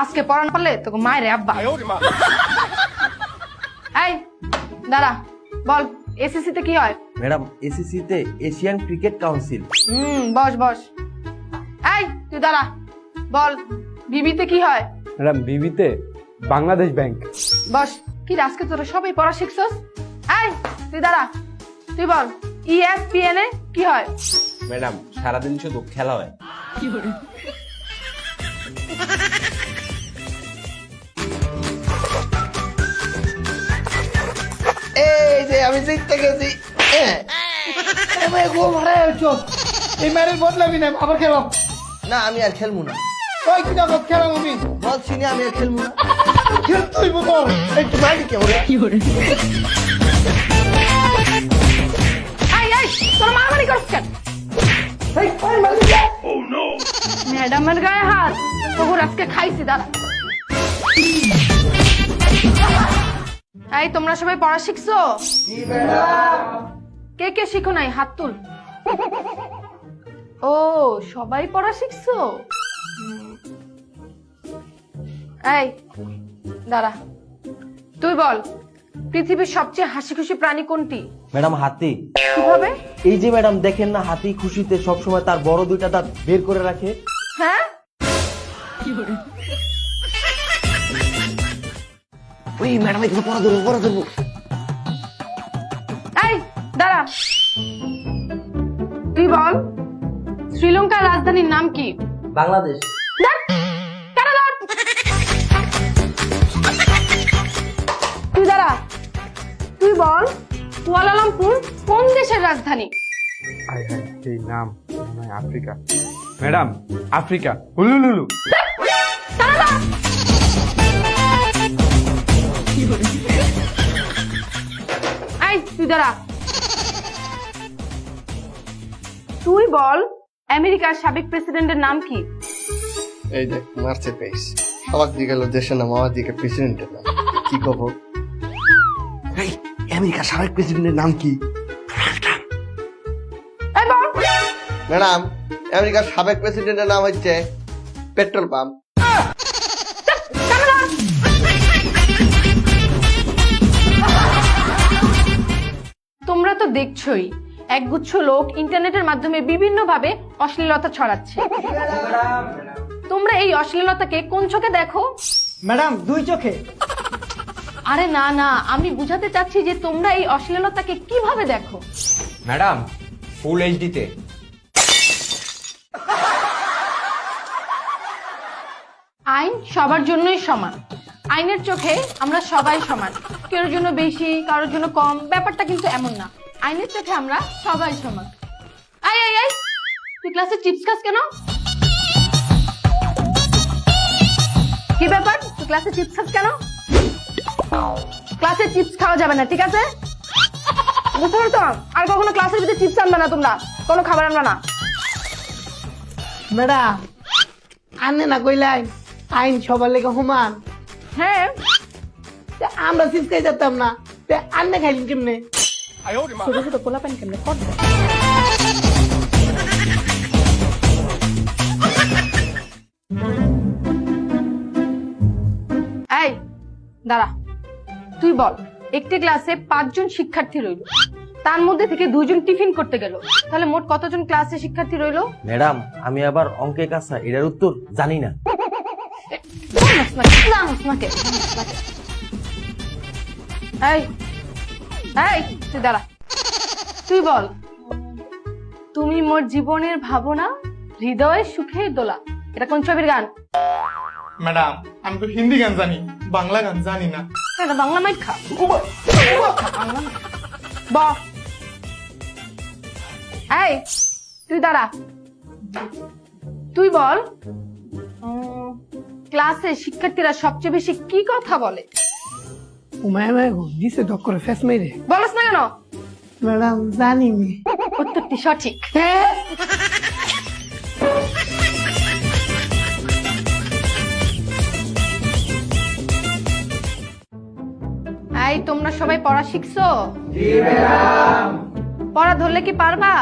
আজকে পড়ানো পারলে তোকে মায়ের আব্বা। এই দাঁড়া বল এসএসসি তে কি হয়? ম্যাডাম এসিসি তে এশিয়ান ক্রিকেট কাউন্সিল হুম বস বস। এই তুই দাঁড়া বল বিবিতে কি হয়? ম্যাডাম বিবিতে বাংলাদেশ ব্যাংক। বস কি আজকে তোরা সবাই পড়া শিখছস? এই তুই দাঁড়া তুই বল E ইএসপিএন এ কি হয়? ম্যাডাম সারাদিন শুধু খেলা হয়। এই যে আমি জিততে গেছি। গো মারে চোখ এই ম্যারের বদলাবি না আবার খেলাম না আমি আর খেলব না। ওই কি দেখো খেলাম আমি। বলছি না আমি আর খেলব না। খেলতেই একটু বাইরে তোর মারামারি করছ কেন? ম্যাডামের গায়ে হাত। আজকে খাইছি দাঁড়া। এই তোমরা সবাই পড়া শিখছো? কে কে শিখো নাই? হাত তুল। ও সবাই পড়া শিখছো? এই দাঁড়া। তুই বল পৃথিবীর সবচেয়ে হাসি খুশি প্রাণী কোনটি? ম্যাডাম হাতি। কীভাবে? এই যে ম্যাডাম দেখেন না হাতি খুশিতে সবসময় তার বড় দুইটা দাঁত বের করে রাখে। হ্যাঁ? ওই ম্যাডাম একটু পড়া ধরবো পড়া ধরবো এই দাঁড়া। তুই বল শ্রীলঙ্কার রাজধানীর নাম কি? বাংলাদেশ? তুই দাঁড়া। তুই বল কুয়ালালামপুর কোন দেশের রাজধানী? এই নাম আফ্রিকা। Madam Africa. হুলুলুলু। তুই দাঁড়া। তুই বল আমেরিকার সাবেক প্রেসিডেন্টের নাম কি? এই দেখ মারছে পেস আমার দিকে গেল দেশের নাম আমার দিকে প্রেসিডেন্টের নাম। কি কব এই আমেরিকার সাবেক প্রেসিডেন্টের নাম কি? এই বল। ম্যাডাম আমেরিকার সাবেক প্রেসিডেন্টের নাম হচ্ছে পেট্রোল পাম্প। তো দেখছোই একগুচ্ছ লোক ইন্টারনেটের মাধ্যমে বিভিন্নভাবে অশ্লীলতা ছড়াচ্ছে। তোমরা এই অশ্লীলতাকে কোন চোখে দেখো? ম্যাডাম দুই চোখে। আরে না না আমি বুঝাতে চাচ্ছি যে তোমরা এই অশ্লীলতাকে কীভাবে দেখো? ম্যাডাম ফুল এইচডিতে। আইন সবার জন্যই সমান। আইনের চোখে আমরা সবাই সমান। কারোর জন্য বেশি কারোর জন্য কম ব্যাপারটা কিন্তু এমন না। আইনের চোখে আমরা সবাই সমান। আই আই আই তুই ক্লাসে চিপস খাস কেন? কি ব্যাপার? তুই ক্লাসে চিপস খাস কেন? ক্লাসে চিপস খাওয়া যাবে না ঠিক আছে? বুঝতে পারছ? আর কখনো ক্লাসের ভিতরে চিপস আনবে না তোমরা। কোনো খাবার আনবে না। ম্যাডাম আনে না কইলাই আইন সবার লেগে সমান হ্যাঁ। আমরা চিপস সিসকাই যেতাম না। তে আন্নে খাইলেন কেমনে? ছোট ছোট পোলাপান কেমনে কর। এই দাঁড়া। তুই বল একটি ক্লাসে পাঁচজন শিক্ষার্থী রইল। তার মধ্যে থেকে দুইজন টিফিন করতে গেল। তাহলে মোট কতজন ক্লাসে শিক্ষার্থী রইল? ম্যাডাম আমি আবার অঙ্কে কাঁচা এটার উত্তর জানি না? এই এই তুই দাঁড়া। তুই বল তুমি মোর জীবনের ভাবনা হৃদয় সুখে দোলা। এটা কোন ছবির গান? ম্যাডাম আমি তো হিন্দি গান জানি বাংলা গান জানি না। এটা বাংলা মাইক খা বাংলা। ব। এই তুই দাঁড়া। তুই বল উম, ক্লাসে শিক্ষার্থীরা সবচেয়ে বেশি কি কথা বলে? উমায় মায় গো দিছে ডক করে ফেস মেরে। বলস না কেন? ম্যাডাম জানি নি উত্তরটি সঠিক। হ্যাঁ? এই তোমরা সবাই পড়া শিখছো? পড়া ধরলে কি পারবা?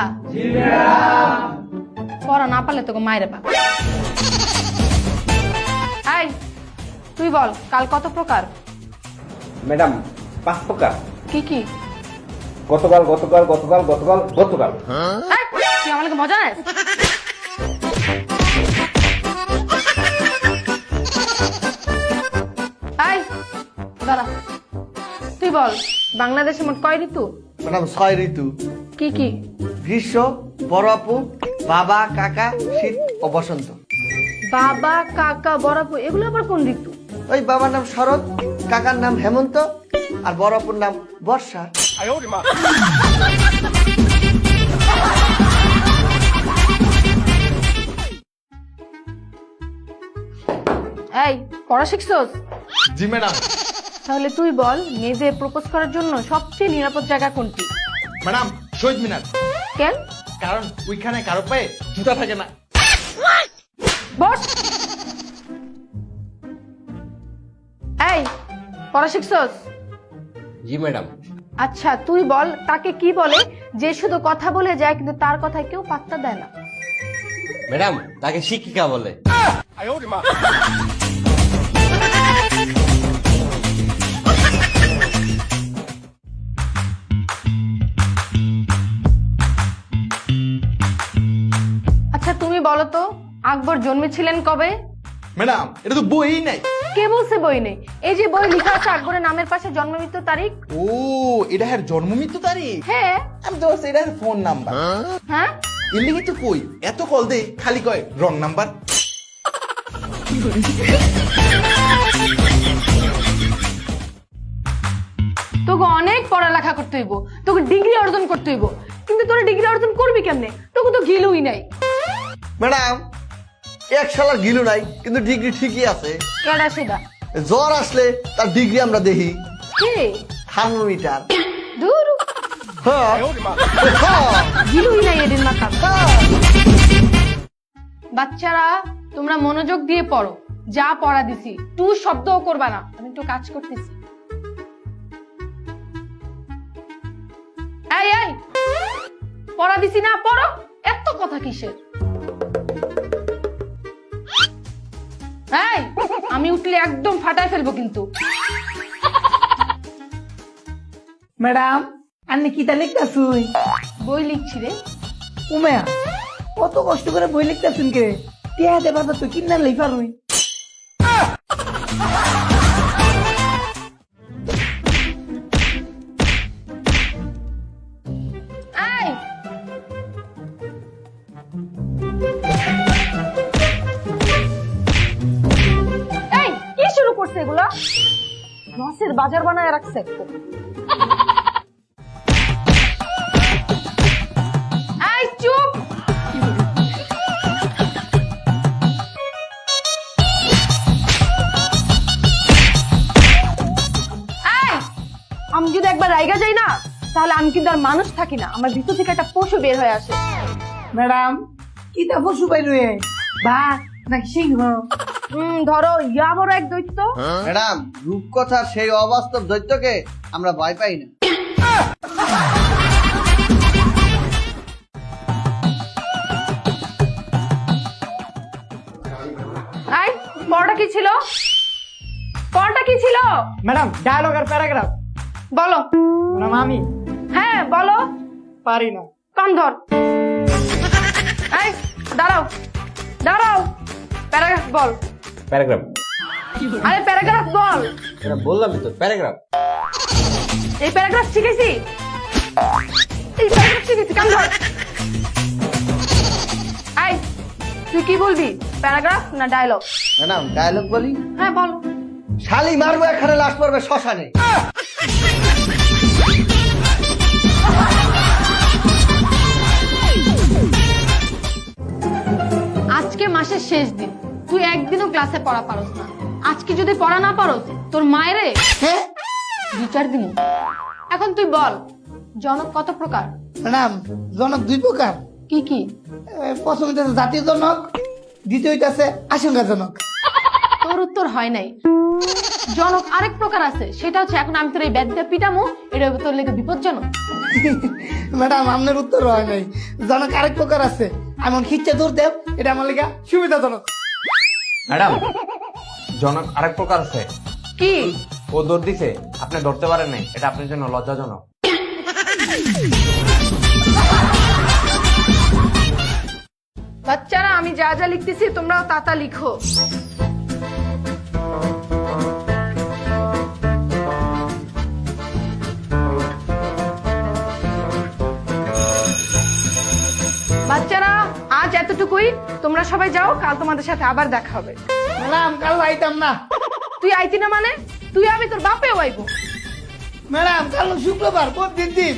পড়া না পারলে তোকে মায়ের পা এই তুই বল কাল কত প্রকার? ম্যাডাম পাঁচ প্রকার। কি কি? গতকাল গতকাল গতকাল গতকাল গতকাল। এই, তুই আমাকে মজা নেস? দাঁড়া। তুই বল বাংলাদেশে মোট কয় ঋতু? ম্যাডাম ছয় ঋতু। কি কি? গ্রীষ্ম বড় আপু বাবা কাকা শীত ও বসন্ত। বাবা কাকা বরাবর এগুলো আবার কোন ঋতু? ওই বাবার নাম শরৎ কাকার নাম হেমন্ত আর বড় আপুর নাম বর্ষা। এই পড়া শিখছস? জি ম্যাডাম। তাহলে তুই বল মেয়েদের প্রপোজ করার জন্য সবচেয়ে নিরাপদ জায়গা কোনটি? ম্যাডাম শহীদ মিনার। কেন? কারণ ওইখানে কারও পায়ে জুতা থাকে না। বস। এই পড়া শিখছস? জি ম্যাডাম। আচ্ছা তুই বল তাকে কি বলে? যে শুধু কথা বলে যায় কিন্তু তার কথায় কেউ পাত্তা দেয় না। ম্যাডাম তাকে শিক্ষিকা বলে। আচ্ছা তুমি বলো তো আকবর জন্মেছিলেন কবে? ম্যাডাম এটা তো বই নাই। কে বলছে বই নেই? এই যে বই লেখা আছে আকবরের নামের পাশে জন্ম মৃত্যু তারিখ। ও এটা হ্যাঁ জন্ম মৃত্যু তারিখ? হ্যাঁ। আমি তো এটা ফোন নাম্বার। হ্যাঁ? এর লিগে তো কই? এত কল দে খালি কয় রং নাম্বার। তোকে অনেক পড়ালেখা করতে হইব তোকে ডিগ্রি অর্জন করতে হইব কিন্তু তোর ডিগ্রি অর্জন করবি কেমনে? তোকে তো গিলুই নাই। ম্যাডাম এক সালার গিলু নাই কিন্তু ডিগ্রি ঠিকই আছে। সেটা জ্বর আসলে তার ডিগ্রি আমরা দেখি। কে থার্মোমিটার দূর হ্যাঁ। হ্যাঁ, গিলুই নাই এদিন মাথা। হ্যাঁ। বাচ্চারা তোমরা মনোযোগ দিয়ে পড়ো। যা পড়া দিছি। টু শব্দও করবা না। আমি একটু কাজ করতেছি। এই এই। পড়া দিছি না পড়ো। এত কথা কিসের? এই আমি উঠলে একদম ফাটায় ফেলব কিন্তু। ম্যাডাম আপনি কিতা লিখতেছুই? বই লিখছি রে। উমেয়া কত কষ্ট করে বই লিখতেছুন কে? টিয়া দেবার তো কিনা লিখা রুই। করছে বাজার বানায় রাখছে চুপ! আমি যদি একবার রাইগা যাই না তাহলে আমি কিন্তু আর মানুষ থাকি না। আমার ভিতর থেকে একটা পশু বের হয়ে আসে। ম্যাডাম কিতা পশু পাই হয়ে? বা নাকি সিংহ? ধরো ইয়া বড় এক দৈত্য। ম্যাডাম রূপকথার সেই অবাস্তব দৈত্যকে আমরা ভয় পাই না। পড়াটা কি ছিল? পড়াটা কি ছিল? ম্যাডাম ডায়লগ আর প্যারাগ্রাফ বলো। ম্যাডাম আমি। হ্যাঁ বলো। পারি না। কান ধর। এই দাঁড়াও। দাঁড়াও। প্যারাগ্রাফ বল। প্যারাগ্রাফ। আরে প্যারাগ্রাফ বল। এটা বললামই তো প্যারাগ্রাফ। এই প্যারাগ্রাফ শিখেছি। এই প্যারাগ্রাফ শিখেছি কান ধর। এই তুই কি বলবি প্যারাগ্রাফ না ডায়লগ ম্যাডাম ডায়লগ বলি? হ্যাঁ বল। শালি মারবো এখানে লাশ পড়বে শ্মশানে। আজকে মাসের শেষ দিন। তুই একদিনও ক্লাসে পড়া পারস না। আজকে যদি পড়া না পারস তোর মায়েরে বিচার দিন এখন তুই বল জনক কত প্রকার? ম্যাডাম জনক দুই প্রকার। কি কি? প্রথম হইতেছে জাতীয় জনক দ্বিতীয় হইতেছে আশঙ্কাজনক তোর উত্তর হয় নাই। জনক আরেক প্রকার আছে সেটা হচ্ছে এখন আমি তোর এই ব্যাধটা পিটামো এটা তোর লেগে বিপজ্জনক। ম্যাডাম আপনার উত্তর হয় নাই। জনক আরেক প্রকার আছে। এমন খিচ্ছে দূর দেব এটা আমার লেগা সুবিধাজনক। ম্যাডাম জনক আরেক প্রকার আছে। কি? ও দৌড় দিছে আপনি ধরতে পারেন নাই এটা আপনার জন্য লজ্জাজনক। বাচ্চারা আমি যা যা লিখতেছি তোমরাও তা তা লিখো। এতটুকুই তোমরা সবাই যাও কাল তোমাদের সাথে আবার দেখা হবে। ম্যাডাম কাল আইতাম না। তুই আইতি না মানে? তুই আমি তোর বাপেও আইবো। ম্যাডাম কাল শুক্রবার প্রত্যেক দিন?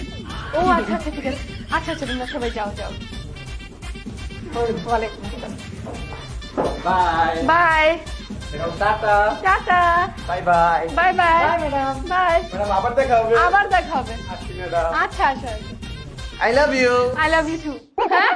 ও আচ্ছা আচ্ছা ঠিক আছে। আচ্ছা আচ্ছা তোমরা সবাই যাও যাও। ওয়ালাইকুম আসসালাম। বাই। বাই। টাটা। Tata. Bye bye. Bye bye. Madam. Bye. Madam আবার দেখা হবে? আবার দেখা হবে। আসি ম্যাডাম। আচ্ছা আচ্ছা I love you. I love you too. হ্যাঁ?